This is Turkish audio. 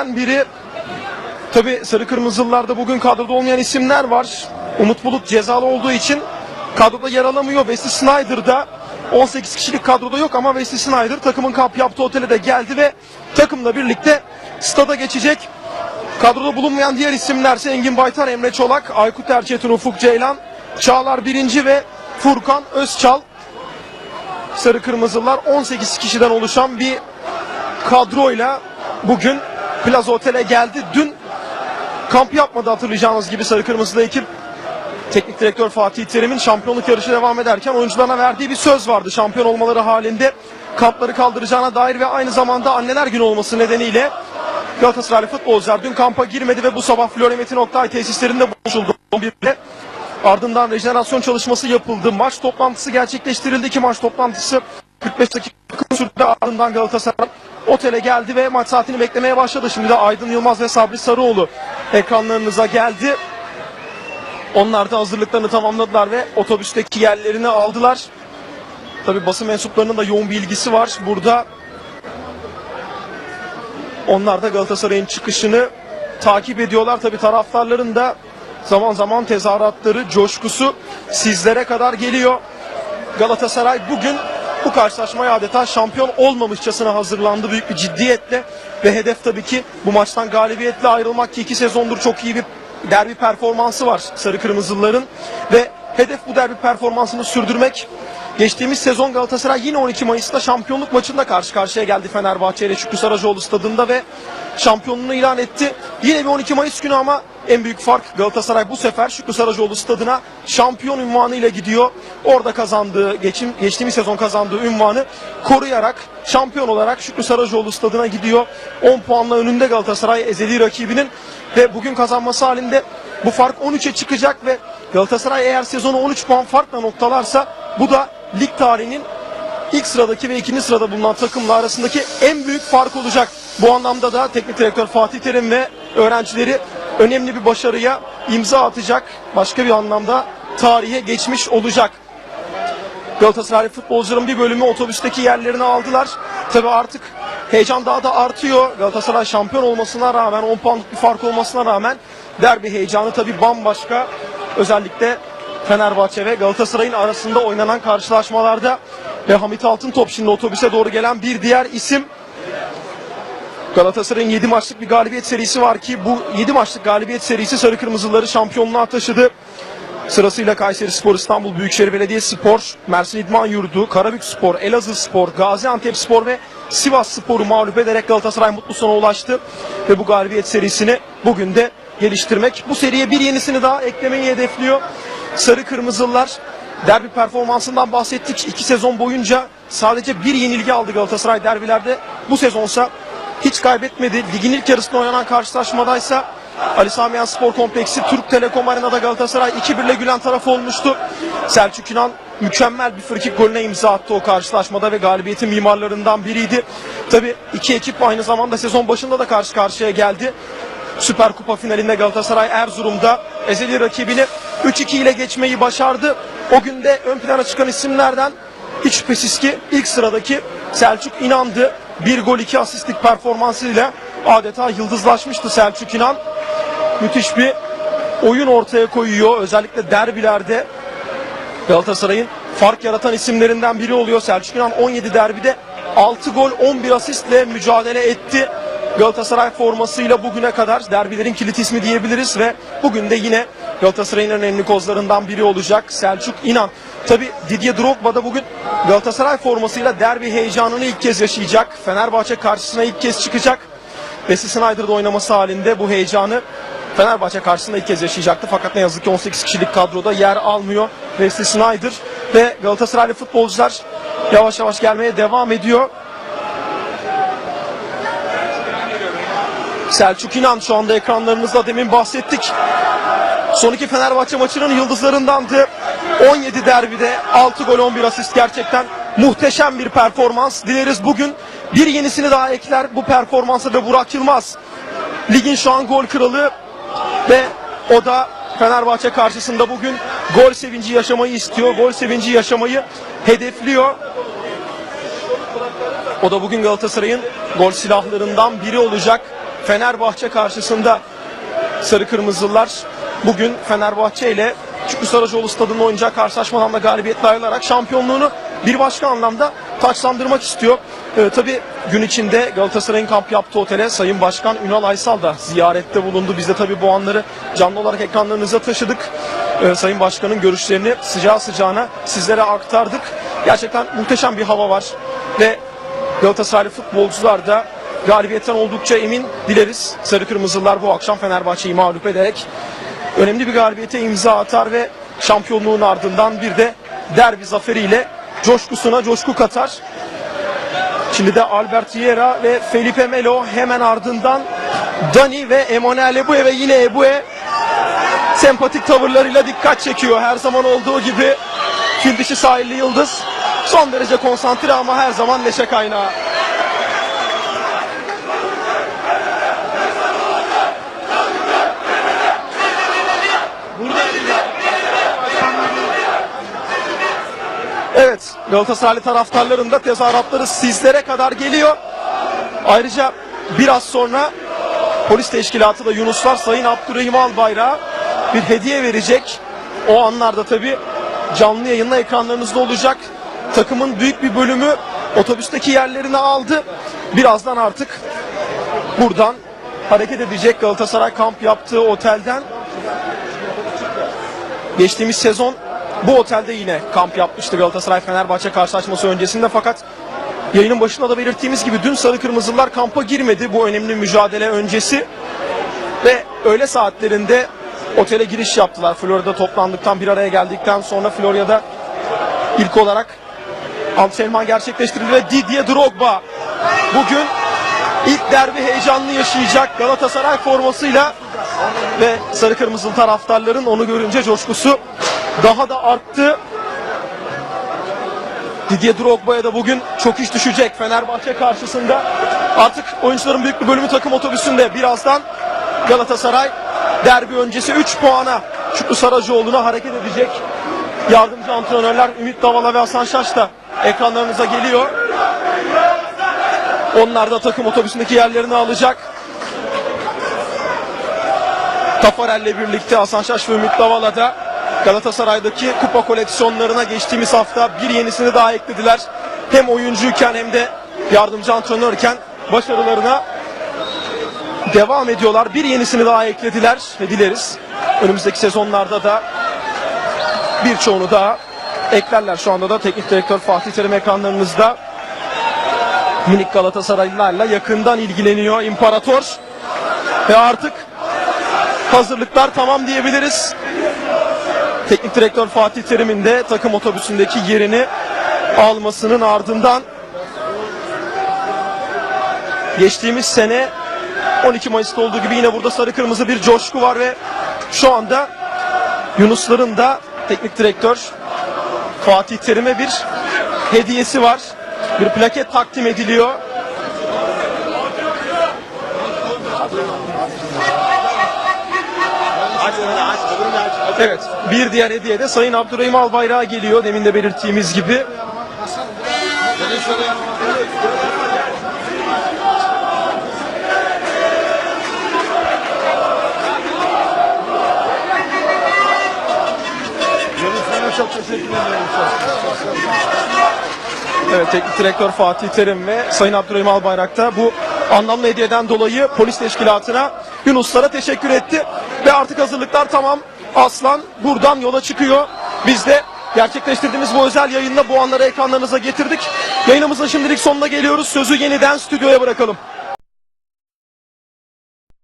isimlerden biri. Tabi sarı kırmızılılarda bugün kadroda olmayan isimler var. Umut Bulut cezalı olduğu için kadroda yer alamıyor. Wesley Snyder da 18 kişilik kadroda yok ama Wesley Snyder takımın kamp yaptığı otele de geldi ve takımla birlikte stada geçecek. Kadroda bulunmayan diğer isimlerse Engin Baytar, Emre Çolak, Aykut Erçetin, Ufuk Ceylan, Çağlar Birinci ve Furkan Özçal. Sarı Kırmızılar 18 kişiden oluşan bir kadroyla bugün Plaza Otel'e geldi. Dün kamp yapmadı hatırlayacağınız gibi Sarı Kırmızılı ekip. Teknik direktör Fatih Terim'in şampiyonluk yarışı devam ederken oyuncularına verdiği bir söz vardı. Şampiyon olmaları halinde kampları kaldıracağına dair ve aynı zamanda anneler günü olması nedeniyle Galatasaraylı futbolcular dün kampa girmedi ve bu sabah Florya Metin Oktay tesislerinde buluşuldu. 11'de ardından rejenerasyon çalışması yapıldı. Maç toplantısı gerçekleştirildi ki maç toplantısı 45 dakika sürdü. Ardından Galatasaray otele geldi ve maç saatini beklemeye başladı. Şimdi de Aydın Yılmaz ve Sabri Sarıoğlu ekranlarınıza geldi. Onlar da hazırlıklarını tamamladılar ve otobüsteki yerlerini aldılar. Tabi basın mensuplarının da yoğun bir ilgisi var. Burada onlar da Galatasaray'ın çıkışını takip ediyorlar. Tabi taraftarların da zaman zaman tezahüratları, coşkusu sizlere kadar geliyor. Galatasaray bugün bu karşılaşmaya adeta şampiyon olmamışçasına hazırlandı büyük bir ciddiyetle ve hedef tabii ki bu maçtan galibiyetle ayrılmak ki iki sezondur çok iyi bir derbi performansı var Sarı Kırmızılıların ve hedef bu derbi performansını sürdürmek. Geçtiğimiz sezon Galatasaray yine 12 Mayıs'ta şampiyonluk maçında karşı karşıya geldi Fenerbahçe ile Şükrü Saracoğlu stadında ve şampiyonluğunu ilan etti. Yine bir 12 Mayıs günü ama en büyük fark Galatasaray bu sefer Şükrü Saracoğlu stadına şampiyon ünvanı ile gidiyor. Orada kazandığı, geçim, geçtiğimiz sezon kazandığı ünvanı koruyarak şampiyon olarak Şükrü Saracoğlu stadına gidiyor. 10 puanla önünde Galatasaray ezeli rakibinin ve bugün kazanması halinde bu fark 13'e çıkacak ve Galatasaray eğer sezonu 13 puan farkla noktalarsa bu da lig tarihinin ilk sıradaki ve ikinci sırada bulunan takımla arasındaki en büyük fark olacak. Bu anlamda da teknik direktör Fatih Terim ve öğrencileri önemli bir başarıya imza atacak. Başka bir anlamda tarihe geçmiş olacak. Galatasaray futbolcuların bir bölümü otobüsteki yerlerini aldılar. Tabi artık heyecan daha da artıyor. Galatasaray şampiyon olmasına rağmen 10 puanlık bir fark olmasına rağmen derbi heyecanı tabi bambaşka. Özellikle Fenerbahçe ve Galatasaray'ın arasında oynanan karşılaşmalarda ve Hamit Altıntop şimdi otobüse doğru gelen bir diğer isim Galatasaray'ın 7 maçlık bir galibiyet serisi var ki bu 7 maçlık galibiyet serisi Sarı Kırmızıları şampiyonluğa taşıdı. Sırasıyla Kayseri Spor, İstanbul Büyükşehir Belediyespor, Mersin İdman Yurdu, Karabük Spor, Elazığ Spor, Gaziantep Spor ve Sivas Spor'u mağlup ederek Galatasaray mutlu sona ulaştı. Ve bu galibiyet serisini bugün de geliştirmek. Bu seriye bir yenisini daha eklemeyi hedefliyor. Sarı Kırmızılılar derbi performansından bahsettik. İki sezon boyunca sadece bir yenilgi aldı Galatasaray derbilerde. Bu sezonsa hiç kaybetmedi. Ligin ilk yarısında oynanan karşılaşmadaysa Ali Samiyen Spor Kompleksi Türk Telekom Arena'da Galatasaray 2-1 ile gülen taraf olmuştu. Selçuk İnan mükemmel bir frikik golüne imza attı o karşılaşmada ve galibiyetin mimarlarından biriydi. Tabi iki ekip aynı zamanda sezon başında da karşı karşıya geldi. Süper Kupa finalinde Galatasaray Erzurum'da ezeli rakibini 3-2 ile geçmeyi başardı. O gün de ön plana çıkan isimlerden hiç şüphesiz ki ilk sıradaki Selçuk İnan'dı. Bir gol iki asistlik performansıyla adeta yıldızlaşmıştı Selçuk İnan. Müthiş bir oyun ortaya koyuyor. Özellikle derbilerde Galatasaray'ın fark yaratan isimlerinden biri oluyor. Selçuk İnan 17 derbide 6 gol 11 asistle mücadele etti. Galatasaray formasıyla bugüne kadar derbilerin kilit ismi diyebiliriz ve bugün de yine Galatasaray'ın en önemli kozlarından biri olacak Selçuk İnan. Tabi Didier Drogba da bugün Galatasaray formasıyla derbi heyecanını ilk kez yaşayacak. Fenerbahçe karşısına ilk kez çıkacak. Wesley Sneijder'da oynaması halinde bu heyecanı Fenerbahçe karşısında ilk kez yaşayacaktı. Fakat ne yazık ki 18 kişilik kadroda yer almıyor Wesley Sneijder ve Galatasaraylı futbolcular yavaş yavaş gelmeye devam ediyor. Selçuk İnan şu anda ekranlarınızda demin bahsettik. Son iki Fenerbahçe maçının yıldızlarındandı. 17 derbide 6 gol 11 asist gerçekten muhteşem bir performans. Dileriz bugün bir yenisini daha ekler bu performansa ve Burak Yılmaz. Ligin şu an gol kralı ve o da Fenerbahçe karşısında bugün gol sevinci yaşamayı istiyor. Gol sevinci yaşamayı hedefliyor. O da bugün Galatasaray'ın gol silahlarından biri olacak. Fenerbahçe karşısında Sarı Kırmızılar bugün Fenerbahçe ile Şükrü Saracoğlu stadında oynayacağı karşılaşmadan da galibiyetle ayrılarak şampiyonluğunu bir başka anlamda taçlandırmak istiyor. Ee, tabii gün içinde Galatasaray'ın kamp yaptığı otele Sayın Başkan Ünal Aysal da ziyarette bulundu. Biz de tabii bu anları canlı olarak ekranlarınıza taşıdık. Ee, Sayın Başkan'ın görüşlerini sıcağı sıcağına sizlere aktardık. Gerçekten muhteşem bir hava var ve Galatasaraylı futbolcular da galibiyetten oldukça emin dileriz. Sarı Kırmızılar bu akşam Fenerbahçe'yi mağlup ederek önemli bir galibiyete imza atar ve şampiyonluğun ardından bir de derbi zaferiyle coşkusuna coşku katar. Şimdi de Albert Riera ve Felipe Melo hemen ardından Dani ve Emanuel Ebue ve yine Ebue sempatik tavırlarıyla dikkat çekiyor. Her zaman olduğu gibi fil dişi sahilli yıldız son derece konsantre ama her zaman neşe kaynağı. Evet, Galatasaraylı taraftarların da tezahüratları sizlere kadar geliyor. Ayrıca biraz sonra polis teşkilatı da Yunuslar Sayın Abdurrahim Albayrak'a bir hediye verecek. O anlarda tabi canlı yayınla ekranlarınızda olacak. Takımın büyük bir bölümü otobüsteki yerlerini aldı. Birazdan artık buradan hareket edecek Galatasaray kamp yaptığı otelden. Geçtiğimiz sezon bu otelde yine kamp yapmıştı Galatasaray Fenerbahçe karşılaşması öncesinde fakat yayının başında da belirttiğimiz gibi dün Sarı Kırmızılar kampa girmedi bu önemli mücadele öncesi ve öğle saatlerinde otele giriş yaptılar. Florya'da toplandıktan bir araya geldikten sonra Florya'da ilk olarak antrenman gerçekleştirildi ve Didier Drogba bugün ilk derbi heyecanlı yaşayacak Galatasaray formasıyla ve sarı kırmızılı taraftarların onu görünce coşkusu daha da arttı. Didier Drogba'ya da bugün çok iş düşecek Fenerbahçe karşısında. Artık oyuncuların büyük bir bölümü takım otobüsünde. Birazdan Galatasaray derbi öncesi 3 puana Şükrü Saracoğlu'na hareket edecek. Yardımcı antrenörler Ümit Davala ve Hasan Şaş da ekranlarınıza geliyor. Onlar da takım otobüsündeki yerlerini alacak. Tafarel'le birlikte Hasan Şaş ve Ümit Davala da Galatasaray'daki kupa koleksiyonlarına geçtiğimiz hafta bir yenisini daha eklediler. Hem oyuncuyken hem de yardımcı antrenörken başarılarına devam ediyorlar. Bir yenisini daha eklediler ve dileriz. Önümüzdeki sezonlarda da birçoğunu daha eklerler. Şu anda da teknik direktör Fatih Terim ekranlarınızda minik Galatasaraylılarla yakından ilgileniyor İmparator. Ve artık hazırlıklar tamam diyebiliriz. Teknik direktör Fatih Terim'in de takım otobüsündeki yerini almasının ardından geçtiğimiz sene 12 Mayıs'ta olduğu gibi yine burada sarı kırmızı bir coşku var ve şu anda Yunusların da teknik direktör Fatih Terim'e bir hediyesi var. Bir plaket takdim ediliyor. Evet. Bir diğer hediye de Sayın Abdurrahim Albayrak'a geliyor. Demin de belirttiğimiz gibi. Çok teşekkür ederim. Evet teknik direktör Fatih Terim ve Sayın Abdurrahim Albayrak da bu anlamlı hediyeden dolayı polis teşkilatına Yunuslara teşekkür etti. Ve artık hazırlıklar tamam. Aslan buradan yola çıkıyor. Biz de gerçekleştirdiğimiz bu özel yayınla bu anları ekranlarınıza getirdik. Yayınımızın şimdilik sonuna geliyoruz. Sözü yeniden stüdyoya bırakalım.